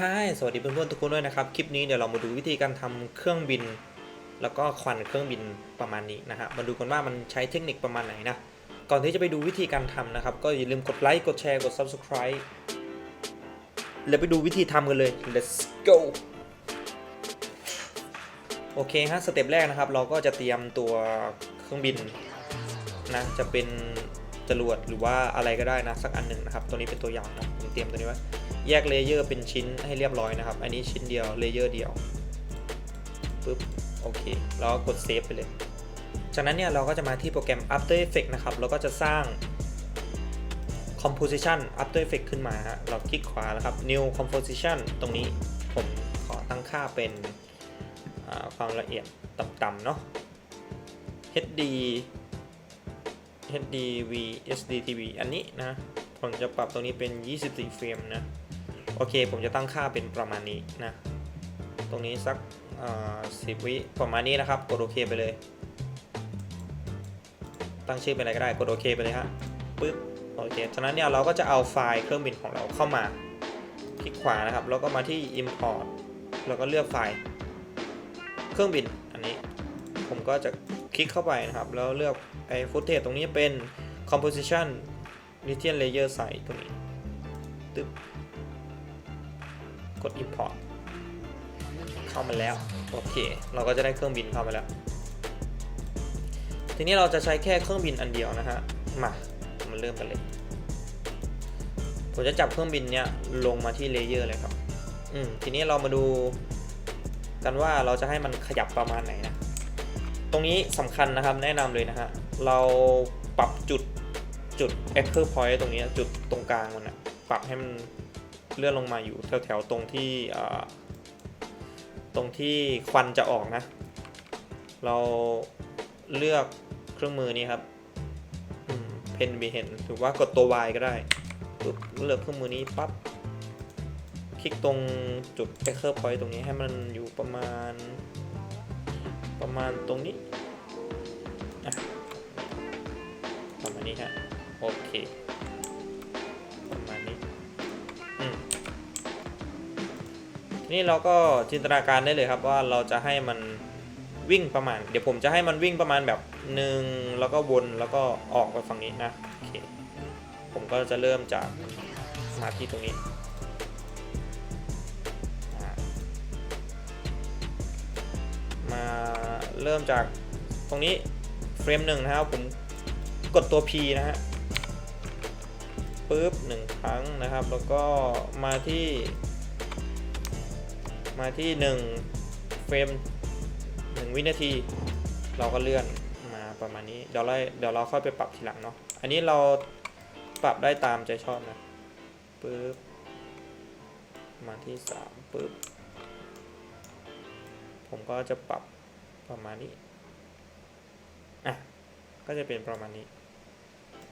Hi สวัสดีเพื่อนๆทุกคนด้วยนะครับ คลิปนี้เดี๋ยวเรามาดูวิธีการทำเครื่องบิน แล้วก็ควันเครื่องบินประมาณนี้นะฮะ มาดูกันว่ามันใช้เทคนิคประมาณไหนนะ ก่อนที่จะไปดูวิธีการทำนะครับ ก็อย่าลืมกดไลค์ กดแชร์ กด Subscribe แล้วไปดูวิธีทำกันเลย let's go โอเคฮะ สเต็ปแรกนะครับ เราก็จะเตรียมตัวเครื่องบินนะ จะเป็นจรวดหรือว่าอะไรก็ได้นะสักอันหนึ่งนะครับ ตัวนี้เป็นตัวอย่างนะผมเตรียมตัวนี้ไว้ แยกเลเยอร์เป็นชิ้นให้เรียบร้อยนะครับ อันนี้ชิ้นเดียวเลเยอร์เดียวปึ๊บโอเคแล้วกดเซฟไปเลย จากนั้นเนี่ยเราก็จะมาที่โปรแกรม After Effects นะครับแล้วก็จะสร้าง Composition After Effects ขึ้นมาเราคลิกขวาแล้วครับ New Composition ตรงนี้ผมขอตั้งค่าเป็นความละเอียดต่ำๆเนาะ HD HDV SDTV อันนี้นะ ผมจะปรับตรงนี้เป็น 24 เฟรมนะ อเค ผมจะตั้งค่าเป็นประมาณนี้นะ ตรงนี้สักสิบวิประมาณนี้นะครับ กดโอเคไปเลย ตั้งชื่อเป็นอะไรก็ได้ กดโอเคไปเลยฮะปึ๊บ โอเคจากนั้นเนี่ยเราก็จะเอาไฟล์เครื่องบินของเราเข้ามา คลิกขวานะครับ แล้วก็มาที่ import แล้วก็เลือกไฟล์ เครื่องบิน อันนี้ ผมก็จะคลิกเข้าไปนะครับ แล้วเลือกไอ้ฟุตเทจตรงนี้เป็น composition region layer ใส่ตรงนี้ตึ๊บ กด import เข้ามาแล้ว โอเค เราก็จะได้เครื่องบินเข้ามาแล้ว ทีนี้เราจะใช้แค่เครื่องบินอันเดียวนะฮะ มามาเริ่มกันเลย ผมจะจับเครื่องบินเนี้ยลงมาที่เลเยอร์เลยครับ อืม ทีนี้เรามาดูกันว่าเราจะให้มันขยับประมาณไหนนะ ตรงนี้สำคัญนะครับแนะนำเลยนะฮะ เราปรับจุดจุด anchor point ตรงนี้จุดตรงกลางมันนะปรับให้มัน เลื่อนลงมาอยู่แถวๆตรงที่ตรงที่ควันจะออกนะ เราเลือกเครื่องมือนี้ครับเพนบีเห็นหรือว่ากดตัว Y ก็ได้ปุ๊บเลือกเครื่องมือนี้ปั๊บคลิกตรงจุด anchor point ตรงนี้ให้มันอยู่ประมาณ ประมาณตรงนี้ประมาณนี้ฮะโอเค นี้เราก็จินตนาการได้เลยครับว่าเราจะให้มันวิ่งประมาณ เดี๋ยวผมจะให้มันวิ่งประมาณแบบหนึ่งแล้วก็วนแล้วก็ออกไปฝั่งนี้นะโอเคผมก็จะเริ่มจากมาที่ตรงนี้มาเริ่มจากตรงนี้เฟรมหนึ่งนะครับผมกดตัว P นะฮะปุ๊บหนึ่งครั้งนะครับ แล้วก็มาที่ มาที่ 1 เฟรม 1 วินาที เราก็เลื่อนมาประมาณนี้ เดี๋ยวเราเดี๋ยวเราค่อยไปปรับทีหลังเนาะ อันนี้เราปรับได้ตามใจชอบนะปึ๊บ มาที่ 3ปึ๊บ ผมก็จะปรับประมาณนี้ อะ ก็จะเป็นประมาณนี้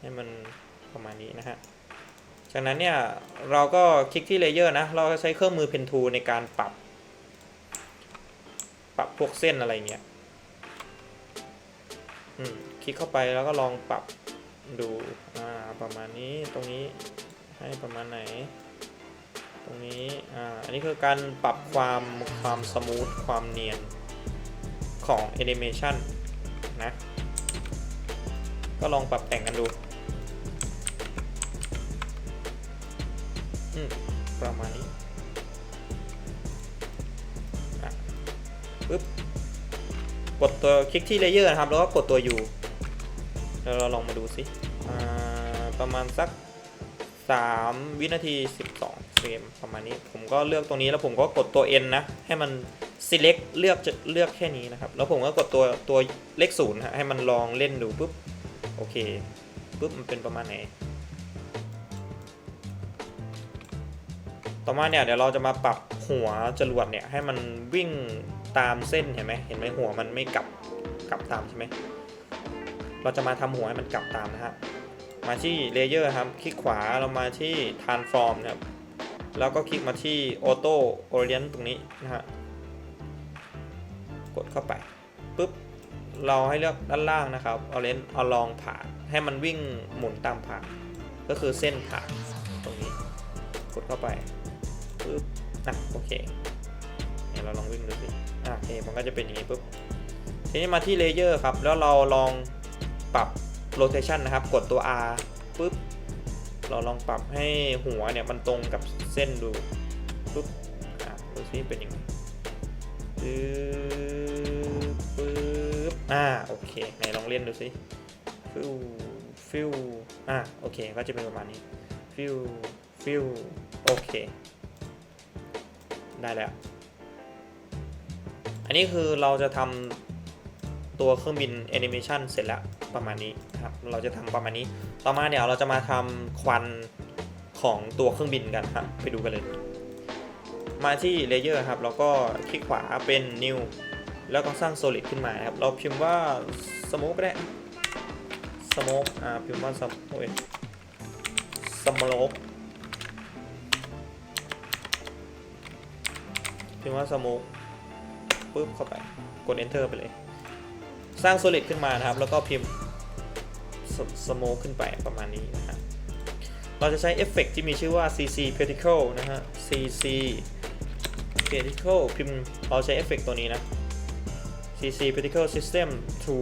ให้มันประมาณนี้นะฮะจากนั้นเนี่ย เราก็คลิกที่เลเยอร์นะ เราก็ใช้เครื่องมือเพนทูในการปรับ วกเส้นอะไรเงี้ยคลิกเข้าไปแล้วก็ลองปรับดูอ่าประมาณนี้ตรงนี้ให้ประมาณไหน ตรงนี้อ่าอันนี้คือการปรับความความสมูทความเนียนของแอนิเมชันนะ ก็ลองปรับแต่งกันดูประมาณนี้ ปึ๊บกดตัวคลิกที่เลเยอร์นะครับ แล้วก็กดตัว U แล้วเราลองมาดูสิประมาณสัก 3 วินาที 12เฟรมประมาณนี้ ผมก็เลือกตรงนี้แล้วผมก็กดตัว N นะ ให้มัน select เลือกจะเลือกแค่นี้นะครับ แล้วผมก็กดตัวตัวเลขศูนย์ฮะให้มันลองเล่นดูปุ๊บโอเคปุ๊บมันเป็นประมาณไหน ต่อมาเนี่ยเดี๋ยวเราจะมาปรับหัวจรวดเนี่ยให้มันวิ่ง ตามเส้นเห็นไหมเห็นไหมหัวมันไม่กลับกลับตามใช่ไหมเราจะมาทำหัวให้มันกลับตามนะฮะมาที่เลเยอร์ครับ คลิกขวาเรามาที่ transform นะครับแล้วก็คลิกมาที่ auto orient ตรงนี้นะฮะกดเข้าไปปุ๊บเราให้เลือกด้านล่างนะครับ orient เอาลองผ่านให้มันวิ่งหมุนตามผ่านก็คือเส้นผ่านตรงนี้ กดเข้าไปปึ๊บอะโอเค ยวเราลองวิ่งดูสิอะโอเคมันก็จะเป็นอย่างนี้ปุ๊บทีนี้มาที่เลเยอร์ครับ แล้วเราลองปรับโรเ t ชันนะครับ กดตัว R ปุ๊บ เราลองปรับให้หัวเนี่ยมันตรงกับเส้นดูปุ๊บ อะดูสิเป็นยังไงปึ๊บปึ๊บ อ่า โอเค ไหนลองเล่นดูสิฟิวฟิวอะ โอเค ก็จะเป็นประมาณนี้ฟิวฟิวโอเค ได้แล้ว นนี้คือเราจะทำตัวเครื่องบินแอนิเมชันเสร็จแล้วประมาณนี้ครับเราจะทำประมาณนี้ ต่อมาเดี๋ยวเราจะมาทำควันของตัวเครื่องบินกันครับไปดูกันเลย มาที่เลเยอร์ครับแล้วก็คลิกขวาเป็น new แล้วก็สร้าง solid ขึ้นมาครับ เราพิมพ์ว่า smoke ก็ได้ smoke อ่าพิมพ์ว่า smoke โอ้ย smoke พิมพ์ว่า smoke ปุ๊บเข้าไปกด enter ไปเลย สร้าง solid ขึ้นมานะครับ แล้วก็พิมพ์ smoke ขึ้นไปประมาณนี้นะฮะเราจะใช้เอฟเฟกต์ที่มีชื่อว่า CC Particle นะฮะ CC Particle พิมพ์เราใช้เอฟเฟกต์ตัวนี้นะ CC Particle System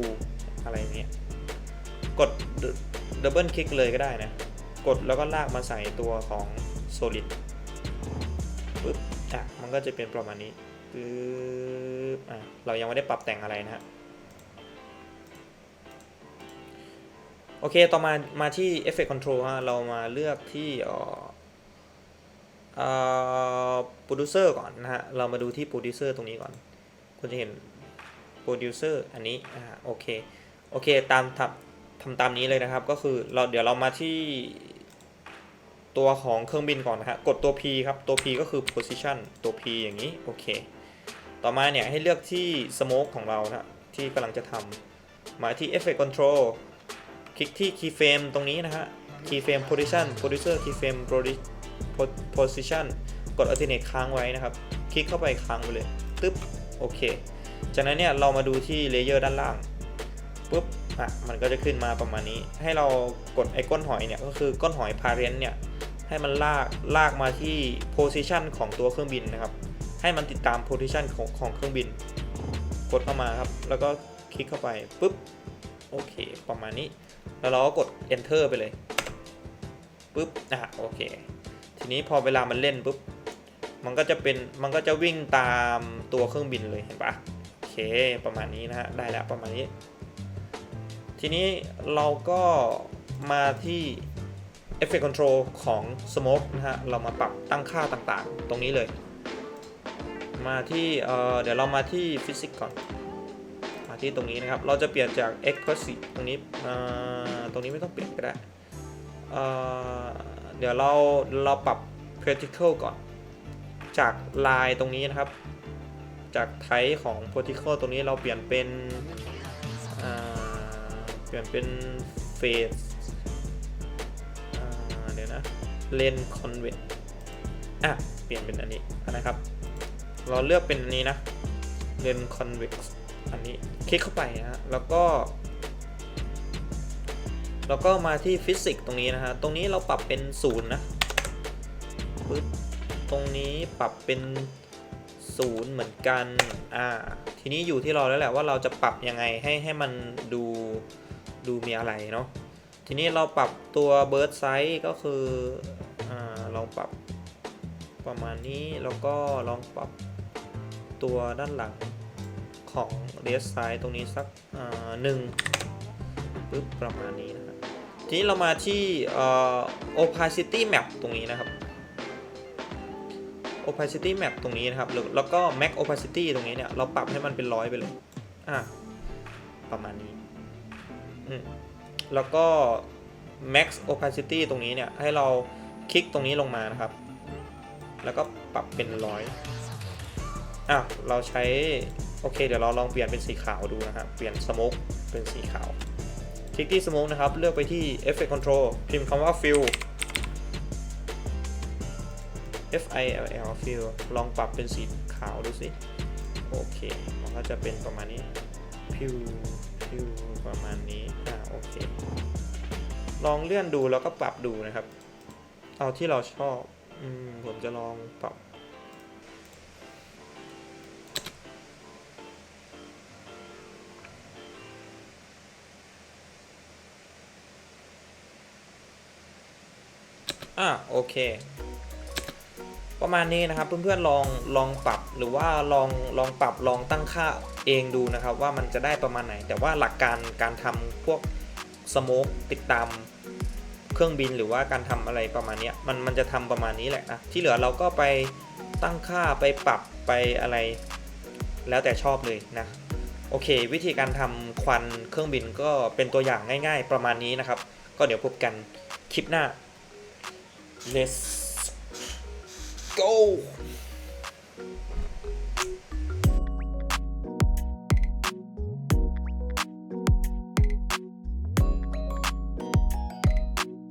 2อะไรเงี้ยกดดับเบิลคลิกเลยก็ได้นะ กดแล้วก็ลากมาใส่ตัวของ Solid ปึ๊บอะมันก็จะเป็นประมาณนี้ ปึ๊บอะเรายังไม่ได้ปรับแต่งอะไรนะฮะโอเค ต่อมามาที่ Effect Control ฮะ เรามาเลือกที่เอ่อเอ่อ Producer ก่อนนะฮะ เรามาดูที่ Producer ตรงนี้ก่อน คุณจะเห็น Producer อันนี้ อ่า โอเค โอเค ตามทำทำตามนี้เลยนะครับ ก็คือเราเดี๋ยวเรามาที่ตัวของเครื่องบินก่อนนะฮะ กดตัว P ครับ ตัว P ก็คือ Position ตัว P อย่างนี้ โอเค ต่อมาเนี่ยให้เลือกที่ Smoke ของเรานะที่กำลังจะทำมาที่ Effect Control คลิกที่ keyframe ตรงนี้นะฮะ keyframe position producer keyframe position กด alternate ค้างไว้นะครับ คลิกเข้าไปค้างไปเลยตึ๊บโอเค จากนั้นเนี่ยเรามาดูที่ layer ด้านล่างปุ๊บอะมันก็จะขึ้นมาประมาณนี้ ให้เรากดไอ้ก้นหอยเนี่ยก็คือก้นหอย parent เนี่ยให้มันลากลากมาที่ position ของตัวเครื่องบินนะครับ ให้มันติดตาม position ของของเครื่องบิน กดเข้ามาครับ แล้วก็คลิกเข้าไปปุ๊บโอเค ประมาณนี้ แล้วเราก็กด enter ไปเลยปุ๊บอะโอเค ทีนี้พอเวลามันเล่นปุ๊บมันก็จะเป็นมันก็จะวิ่งตามตัวเครื่องบินเลยเห็นปะโอเคประมาณนี้นะฮะได้แล้วประมาณนี้ ทีนี้เราก็มาที่ Effect Control ของ Smoke นะฮะ เรามาปรับตั้งค่าต่างๆ ตรงนี้เลย มาที่เเดี๋ยวเรามาที่ Physics ก่อน มาที่ตรงนี้นะครับ เราจะเปลี่ยนจาก Expressive ตรงนี้ตรงนี้ไม่ต้องเปลี่ยนก็ได้เดี๋ยวเราเราปรับ Particle ก่อน จากลายตรงนี้นะครับ จากไทของ Particle ตรงนี้เราเปลี่ยนเป็นเปลี่ยนเป็น Phase เดี๋ยวนะ Lens Convex อะ เปลี่ยนเป็นอันนี้นะครับ เราเลือกเป็นนี้นะ Lens Convex อันนี้คลิกเข้าไปนะฮะแล้วก็แล้วก็มาที่ฟิสิกส์ตรงนี้นะฮะ ตรงนี้เราปรับเป็นศูนย์นะปึ๊บตรงนี้ปรับเป็นศูนย์เหมือนกัน อ่า ทีนี้อยู่ที่เราแล้วแหละว่าเราจะปรับยังไงให้ให้มันดูดูมีอะไรเนาะ ทีนี้เราปรับตัวเบิร์ดไซส์ก็คือ อ่า ลองปรับประมาณนี้ แล้วก็ลองปรับ ตัวด้านหลังของเ e สไซด์ตรงนี้สักหนึ่งปึ๊บประมาณนี้นะครับทีนี้เรามาที่ opacity map ตรงนี้นะครับ opacity map ตรงนี้นะครับ แล้วก็ max opacity ตรงนี้เนี่ย เราปรับให้มันเป็นร้อยไปเลย อะ ประมาณนี้ แล้วก็ max opacity ตรงนี้เนี่ย ให้เราคลิกตรงนี้ลงมานะครับ แล้วก็ปรับเป็นร้อย อะเราใช้ โอเค เดี๋ยวเราลองเปลี่ยนเป็นสีขาวดูนะครับ เปลี่ยน smoke เป็นสีขาว คลิกที่ smoke นะครับ เลือกไปที่ effect control พิมพ์คำว่า fill F I L L fill ลองปรับเป็นสีขาวดูสิ โอเค มันก็จะเป็นประมาณนี้พิวพิวประมาณนี้ อ่า โอเค ลองเลื่อนดูแล้วก็ปรับดูนะครับ เอาที่เราชอบ อืม ผมจะลองปรับ อะโอเค ประมาณนี้นะครับ เพื่อนๆลองลองปรับหรือว่าลองลองปรับลองตั้งค่าเองดูนะครับ ว่ามันจะได้ประมาณไหน แต่ว่าหลักการการทำพวกสโมกติดตามเครื่องบินหรือว่าการทำอะไรประมาณนี้มันมันจะทำประมาณนี้แหละนะที่เหลือเราก็ไปตั้งค่าไปปรับไปอะไร แล้วแต่ชอบเลยนะโอเค วิธีการทำควันเครื่องบินก็เป็นตัวอย่างง่าย ๆ ประมาณนี้นะครับ ก็เดี๋ยวพบกันคลิปหน้า let's go